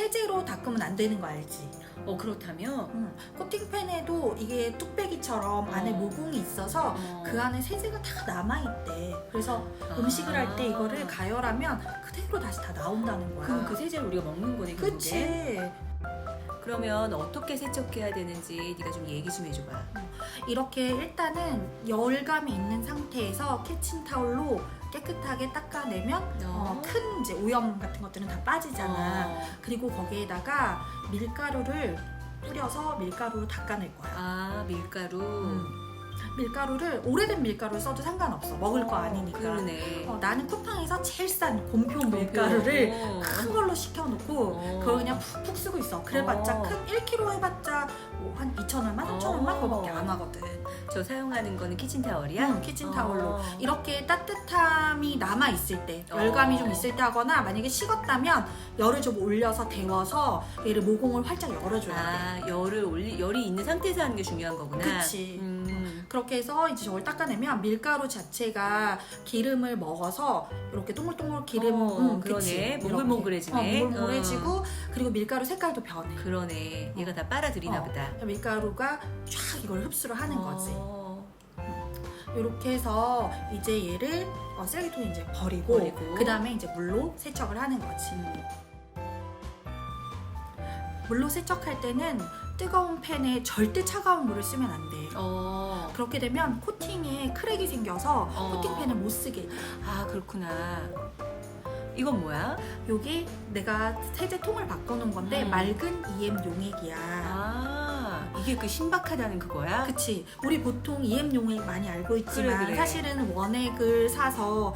세제로 닦으면 안 되는 거 알지? 어 그렇다면 음, 코팅팬에도 이게 뚝배기처럼 안에 어. 모공이 있어서 어. 그 안에 세제가 다 남아있대. 그래서 아. 음식을 할 때 이거를 가열하면 그대로 다시 다 나온다는 거야. 그럼 그 세제를 우리가 먹는 거네. 그치. 그러면 어떻게 세척해야 되는지 네가 좀 얘기 좀 해줘봐. 이렇게 일단은 열감이 있는 상태에서 키친타올로 깨끗하게 닦아내면 어, 큰 이제 오염 같은 것들은 다 빠지잖아. 어. 그리고 거기에다가 밀가루를 뿌려서 밀가루로 닦아낼 거야. 아 밀가루. 음. 밀가루를 오래된 밀가루 써도 상관없어. 먹을 거 아니니까. 그러네. 어, 나는 쿠팡에서 제일 싼 곰표 밀가루를 어. 큰 걸로 시켜놓고 어. 그걸 그냥 푹푹 쓰고 있어. 그래봤자 어. 큰 1kg 해봤자 뭐 한 2,000원만, 3,000원만 어. 그거밖에 안 하거든. 저 사용하는 거는 키친타월이야? 응, 키친타올로. 어. 이렇게 따뜻함이 남아 있을 때, 어. 열감이 좀 있을 때 하거나 만약에 식었다면 열을 좀 올려서 데워서 얘를 모공을 활짝 열어줘야 돼. 아 열을 올리 열이 있는 상태에서 하는 게 중요한 거구나. 그치. 음. 그렇게 해서 이제 저걸 닦아내면 밀가루 자체가 기름을 먹어서 이렇게 동글동글 기름, 어, 응, 그러네. 그치. 몽글몽글해지네. 어, 몽글몽글해지고 그리고 밀가루 색깔도 변해. 그러네. 얘가 다 빨아들이나 어. 보다. 밀가루가 쫙 이걸 흡수를 하는 거지. 어. 이렇게 해서 이제 얘를 어, 쓰레기통에 이제 버리고, 버리고. 그 다음에 이제 물로 세척을 하는 거지. 물로 세척할 때는 뜨거운 팬에 절대 차가운 물을 쓰면 안 돼. 어. 그렇게 되면 코팅에 크랙이 생겨서 어. 코팅팬을 못 쓰게 돼. 아 그렇구나. 이건 뭐야? 여기 내가 세제통을 바꿔놓은 건데 음. 맑은 EM 용액이야. 아 이게 그 신박하다는 그거야? 그치. 우리 보통 EM 용액 많이 알고 있지만 그래, 그래. 사실은 원액을 사서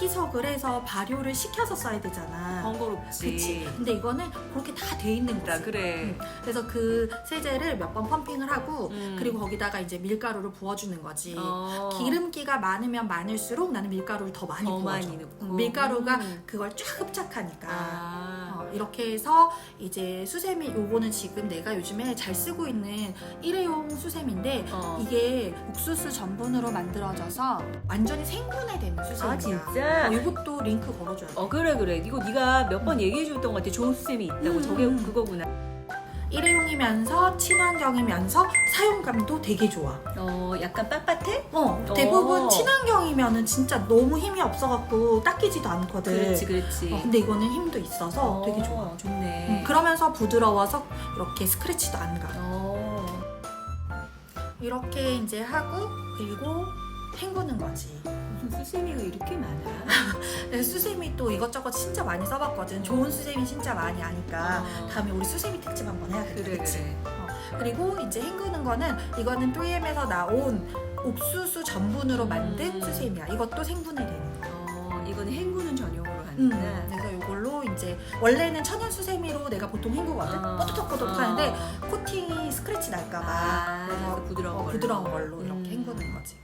희석을 해서 발효를 시켜서 써야 되잖아. 번거롭지. 그치. 근데 이거는 그렇게 다 돼 있는 나 거지. 그래. 음. 그래서 그 세제를 몇 번 펌핑을 하고 음. 그리고 거기다가 이제 밀가루를 부어주는 거지. 어. 기름기가 많으면 많을수록 나는 밀가루를 더 많이 더 부어줘. 많이 넣고. 음, 밀가루가 음. 그걸 쫙 흡착하니까. 아. 어, 이렇게 해서 이제 수세미 요거는 지금 내가 요즘에 잘 쓰고 있는 일회용 수세미인데 어. 이게 옥수수 전분으로 만들어져서 완전히 생분해 되는 수세미야. 아 진짜? 어, 이것도 링크 걸어줘야 돼. 어 그래 그래 이거 네가 몇 번 얘기해 줬던 것 같아 좋은 수쌤이 있다고 음, 저게 음. 그거구나 일회용이면서 친환경이면서 사용감도 되게 좋아. 어 약간 빳빳해? 어, 어. 대부분 친환경이면은 진짜 너무 힘이 없어갖고 닦이지도 않거든. 그렇지 그렇지 어, 근데 이거는 힘도 있어서 되게 좋아. 어, 좋네 음, 그러면서 부드러워서 이렇게 스크래치도 안 가. 어. 이렇게 이제 하고 그리고 헹구는 거지. 무슨 수세미가 이렇게 많아 그래서 수세미 또 이것저것 진짜 많이 써봤거든. 좋은 수세미 진짜 많이 아니까 어. 다음에 우리 수세미 특집 한번 해야겠다. 그래 그치? 그래 그리고 이제 헹구는 거는 이거는 3M에서 나온 옥수수 전분으로 만든 음. 수세미야. 이것도 생분해 되는 거. 어 이거는 헹구는 전용으로 음, 하는구나 그래서 이걸로 이제 원래는 천연 수세미로 내가 보통 헹구거든. 어. 뽀득뽀득 어. 하는데 코팅이 스크래치 날까봐 아, 그래서 부드러운 어, 걸로 부드러운 걸로 이렇게 음. 헹구는 거지.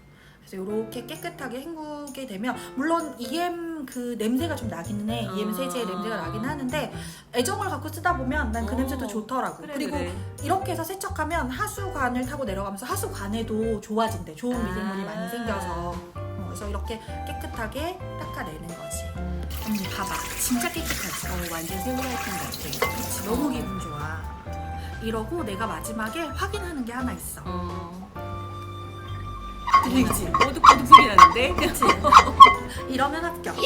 그래서 이렇게 깨끗하게 헹구게 되면 물론 EM 그 냄새가 좀 나기는 해. EM 아. 세제의 냄새가 나긴 하는데 애정을 갖고 쓰다 보면 난그 어. 냄새도 좋더라고. 그래, 그리고 그래. 이렇게 해서 세척하면 하수관을 타고 내려가면서 하수관에도 좋아진대. 좋은 아. 미생물이 많이 생겨서. 어, 그래서 이렇게 깨끗하게 닦아내는 거지. 음. 언니 봐봐. 진짜 깨끗하지. 어, 완전 새우라이팅 같아 그치, 너무 기분 좋아. 이러고 내가 마지막에 확인하는 게 하나 있어. 어. 들리지? 뽀득뽀득 소리 나는데? 그치? 이러면 합격.